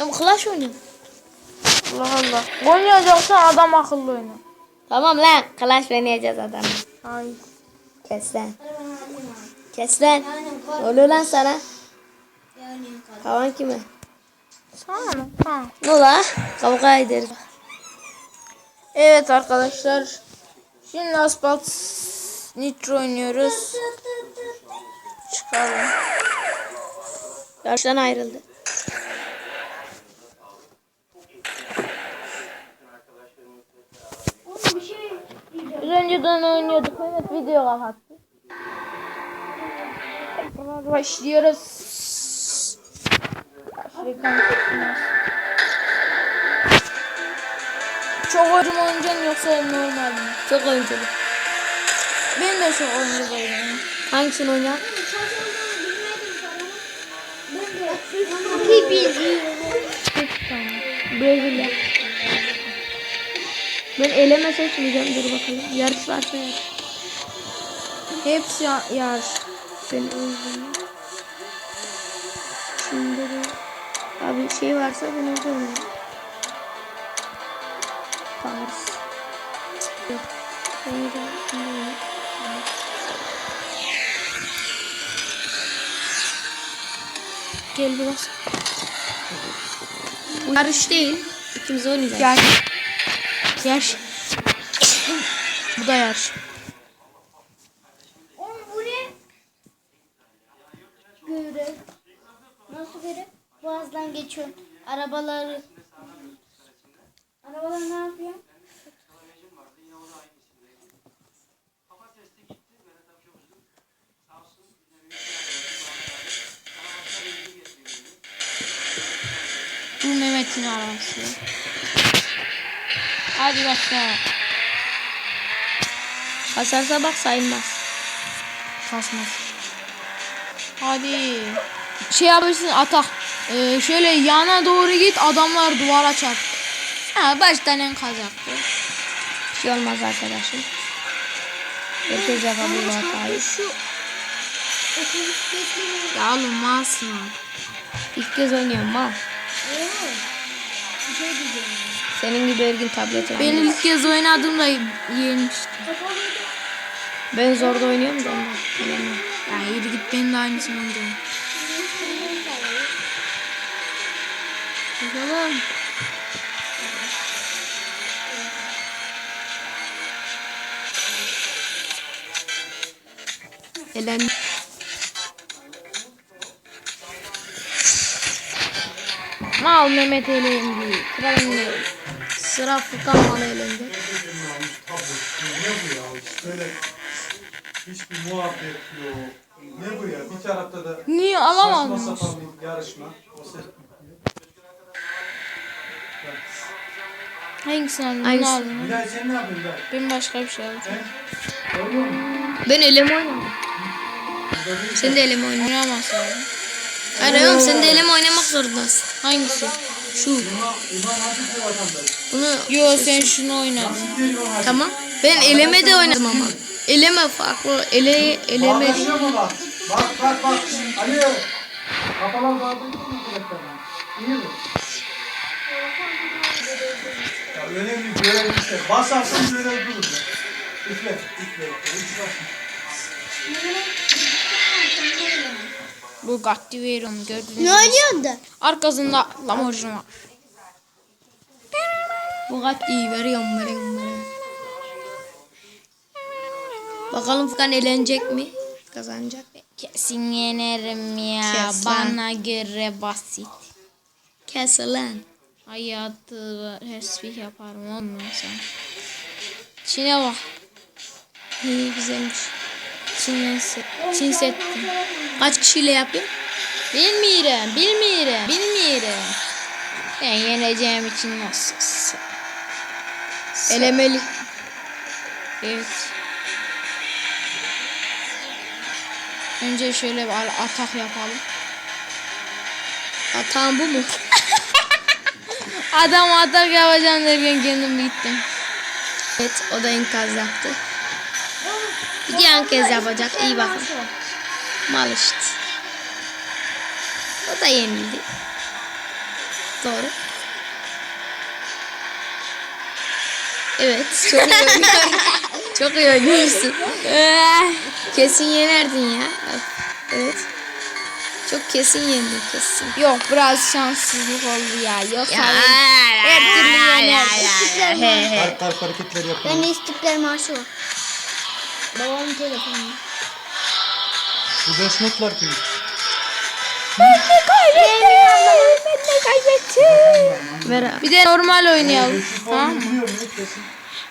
Ama Clash oynuyorum. Allah Allah. Oynayacaksan adam akıllı oyna. Tamam lan Clash oynayacağız adamı. Ay. Kes lan. Kes lan. Ne oluyor lan sana? Kavan kime? Sana mı? Tamam. Ne ola? Kavga ederiz. Evet arkadaşlar. Şimdi asfalt nitro oynuyoruz. Çıkalım. Yarıştan ayrıldı. Biz önceden oynuyorduk. Mehmet video kapattı. Tekrar başlıyoruz. Çok oyuncu mu oynayacaksın yoksa normal mi? Çok oyunculu. Ben de çok oyuncu oynuyorum. Hangisini oynar? Brezilya. Ben eleme seçmeyeceğim. Dur bakalım. Yarış varsa yarış. Hepsi ya- yarış. Ben özledim. Şimdi de abi şey varsa ben oynarım. Paris. Yok. Ben. Gel biraz. Bu yarış değil. İkimiz oynayacağız. Yarış. Yarış. Bu da yarış. Oğlum bu ne? Göre. Nasıl göre? Boğazdan geçiyor. Arabaları. Arabalar ne yapıyor? Bu Mehmet'in arabası. Hadi başla. Hasarsa bak sayılmaz. Kasmaz. Hadi. Şey yapıyorsun atak. Ee, şöyle yana doğru git adamlar duvara çarp. Ha baştan en kazaktı. Bir şey olmaz arkadaşım. Herkes yapabilir hatayı. Ya oğlum malsın. İlk kez oynuyorum. Oo. Bir şey diyeceğim. Senin gibi her gün tablet Ben oynuyorum. ilk kez oynadığımda yenmiştim. Ben zorda oynuyorum da ondan. Bilemem. Ya yürü git ben de aynısını oynayacağım. Bakalım. Elen. Mal Mehmet elendi. Sıra bende. Sıra Furkan ya? Böyle hiçbir muhabbet yok. Ne bu ya? Bir tarafta da Niye saçma alamadın? sapan bir yarışma. O ses Hangisini aldın? Hangisi? Bunu aldın. Bilal sen ne yapıyorsun lan? Ben başka bir şey alacağım. Musun? Ben eleme oynadım. Sen de eleme oyna. Oynamazsın. Hayır oğlum sen de eleme oynamak zorundasın. Hangisi? Şu. Bunu Yo sen şunu Hatip? tamam. Ben eleme de oynadım ama. Eleme farklı. Ele, eleme. Bak? Bak bak bak. Ali. Kafalar mu direklerden? İyi mi? Ya önemli görev işte. Basarsın görev durur ya. Üfle, üfle, üfle. Üç bas. Bu Gatti veriyorum gördünüz mü? Ne oynuyorsun da? Arkasında Lamborghini var. Bugatti'yi veriyorum veriyorum veriyorum. Bakalım Furkan eğlenecek mi? Kazanacak. Kesin yenerim ya. Kes lan. Bana göre basit. Kes lan. Hayatı tesbih yaparım olmuyor sen. Çin'e bak. İyi güzelmiş. Çin setti. Kaç kişiyle yapıyor? Bilmiyorum, bilmiyorum, bilmiyorum. Ben yeneceğim için nasıl? Elemeli. Evet. Önce şöyle bir atak yapalım. Atan bu mu? Adam atak yapacağım derken kendim gittim. Evet o da enkaz yaptı. Bir diğer kez yapacak. İyi bakın. Mal işte. O da yenildi. Doğru. Evet. Çok iyi oynuyorsun. çok iyi oynuyorsun. Eh, Kesin yenerdin ya. Evet. Çok kesin yendin kesin. Yok biraz şanssızlık oldu ya. Yoksa her türlü yenerdim. Kalp kalp hareketler yapın. Ben de İstiklal Marşı var. Babamın telefonu. Bu beş not var ki. Ver abi. Bir de normal oynayalım. Beşik Tamam mı?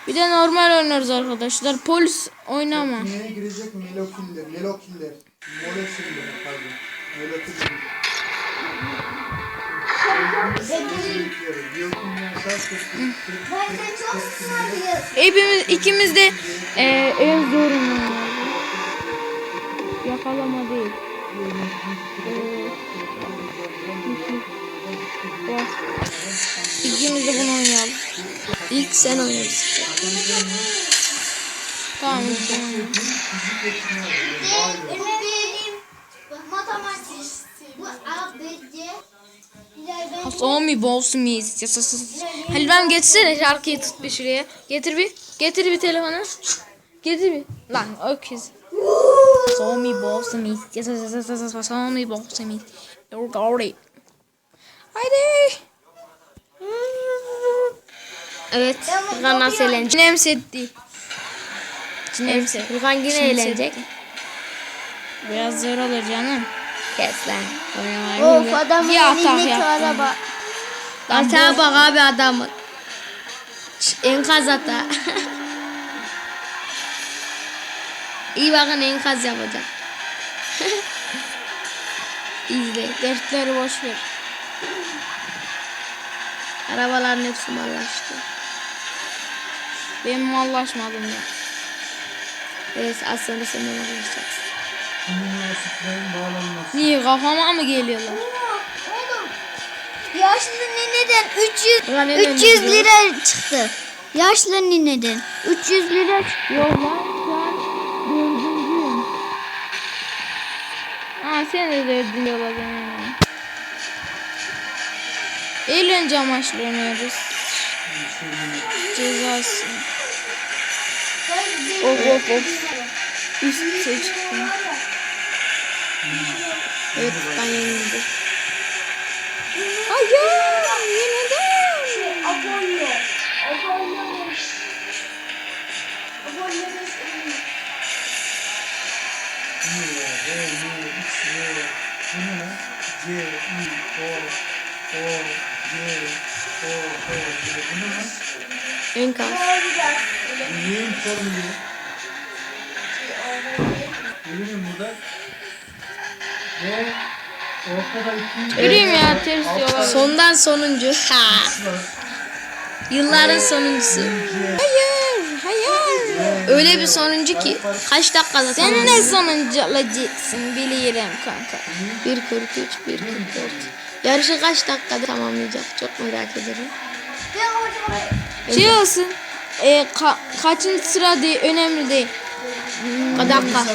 Bir de normal oynarız arkadaşlar. Polis oynama. Neye girecek? Melokiller. Melokiller. Moleküller. Pardon. Moleküller. Hepimiz ikimiz de e, zorunu oynayalım. Yakalama değil. E. İkimiz de bunu oynayalım. İlk sen oynarsın. Tamam. ilk ben oynayayım. Benim matematik. ABC. İleride Hasomi Bosmis. Yasasız. Halil ben getirsene şarkıyı tut bir şuraya. Getir bir. Getir bir telefonu. Getir bir. Lan öküz. Hasomi Bosmis. Yasasız. Hasomi Bosmis. You're got it. Haydi. Evet. Furkan nasıl eğlenecek? Cinem setti. Cinem setti. Furkan yine eğlenecek. Biraz zor olur canım. Kes lan. Of adamın Bir elindeki araba. Lan sana bak abi adamı. Ç- Enkaz ata. İyi bakın enkaz yapacak. İzle. Dertleri boş ver. Arabaların hepsi mallaştı. Ben mallaşmadım ya. Evet sonra sen de mallaşacaksın. Spreyin bağlanması. Niye kafama mı geliyorlar? Yaşlı nineden 300 Ulan en 300 önemlisi lira çıktı. Yaşlı nineden 300 lira çıktı. Yok lan şu an dördüncüyüm. Aa sen de dördüncü olacaksın. Eğlence amaçlı oynuyoruz. Cezası. Of of of. Üst çıktı. Evet Furkan yenildi. Hayır yeniden. Apollo. Apollo. Apollo? C, I, O, O, C, O, O, C. Bu ne lan? Enkaz. Bu neyin formülü? Görüyor musun burada? Ve ortada iki... Yürüyeyim ya ters yola. Sondan sonuncu. Ha. Yılların sonuncusu. Hayır hayır. Öyle bir sonuncu ki kaç dakikada Sen tamam. ne sonuncu olacaksın bilirim kanka. 1.43, 1.44. Yarışı kaç dakikada tamamlayacak? Çok merak ederim. Şey olsun. E, ka- kaçıncı sıra değil önemli değil. Kaç dakika?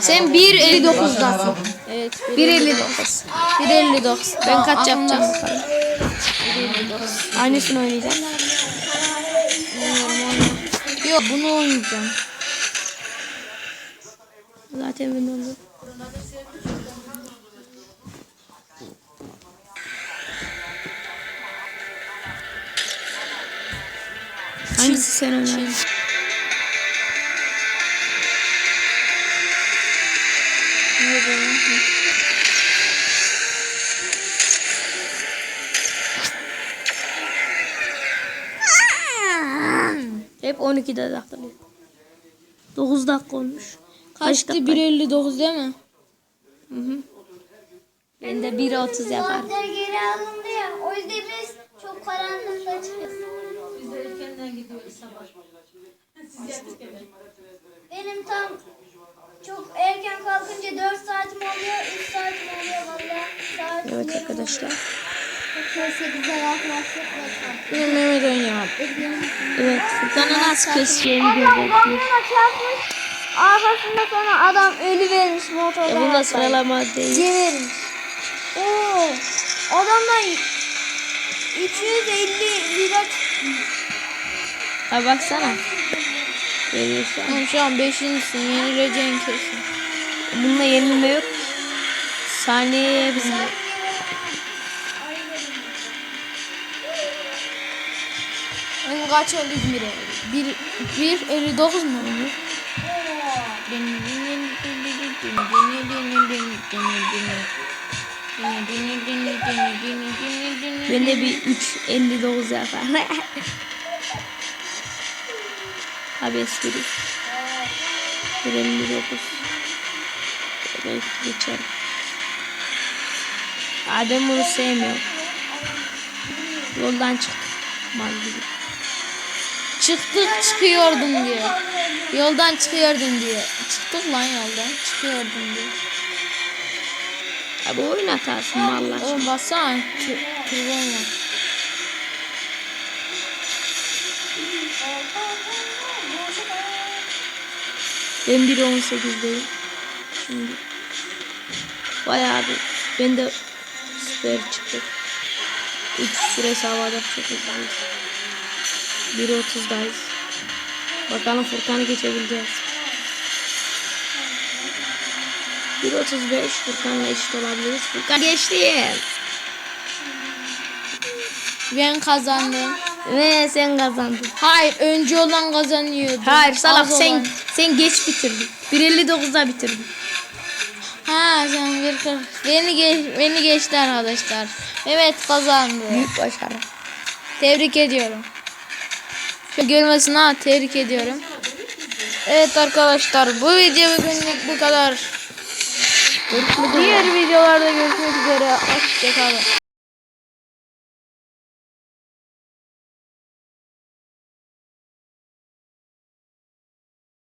Sen araba- 1.59'dasın. Zaten arabam. Evet. 1.59. 1.59. Ben kaç yapacağım bakalım. Aynısını oynayacağım. Yok bunu oynayacağım. Zaten ben onu. Hangisi sen Hep 12 dakika. 9 dakika olmuş. Kaçtı dakika? 1.59 değil mi? Ben de 1.30 yaparım. Saatler geri alındı ya. O yüzden biz çok karanlıkta çıkıyoruz. Benim tam çok erken kalkınca 4 saatim oluyor, 3 saatim oluyor valla. Saat Evet arkadaşlar. 8'e yaklaşık Benim Mehmet oynayamadı. Evet Furkan'a nasıl keseceğini kamyona çarpmış. Arkasında sonra adam ölü vermiş motorda. Ya bunda sıralama değil. C vermiş. Oo. Adamdan 350 lira çıkmış. Ha baksana. An. Oğlum şu an beşincisin. Yenileceksin kesin. Bununla yenilme yok. Saniye bizim. Ben kaç oldu İzmir'e? Bir, bir, 59 mu? Ben de bir 3.59 yapar. Abi espri. 1.59. Belki geçerim. Adem bunu sevmiyor. Yoldan çık. Mal gibi. Çıktık çıkıyordum diye. Yoldan çıkıyordum diye. Çıktık lan yoldan çıkıyordum diye. Abi oyun hatası mallar. Oğlum bassana. tü- Turbon var. Ben 1.18'deyim. Şimdi. Bayağı bir. Ben de süper çıktı. 3 süresi havada çok hızlıyız. 1.30'dayız. Bakalım Furkan'ı geçebileceğiz. 1.35 Furkan'la eşit olabiliriz. Furkan geçti. Ben kazandım. Ve sen kazandın. Hayır önce olan kazanıyordu. Hayır salak Az sen olan. sen geç bitirdin. 1.59'da bitirdin. Ha sen bir kır. Beni, geç, beni geçti arkadaşlar. Mehmet kazandı. Büyük başarı. Tebrik ediyorum. Şu görmesin ha tebrik ediyorum. Evet arkadaşlar bu video bugünlük bu kadar. Diğer videolarda görüşmek üzere. Hoşçakalın.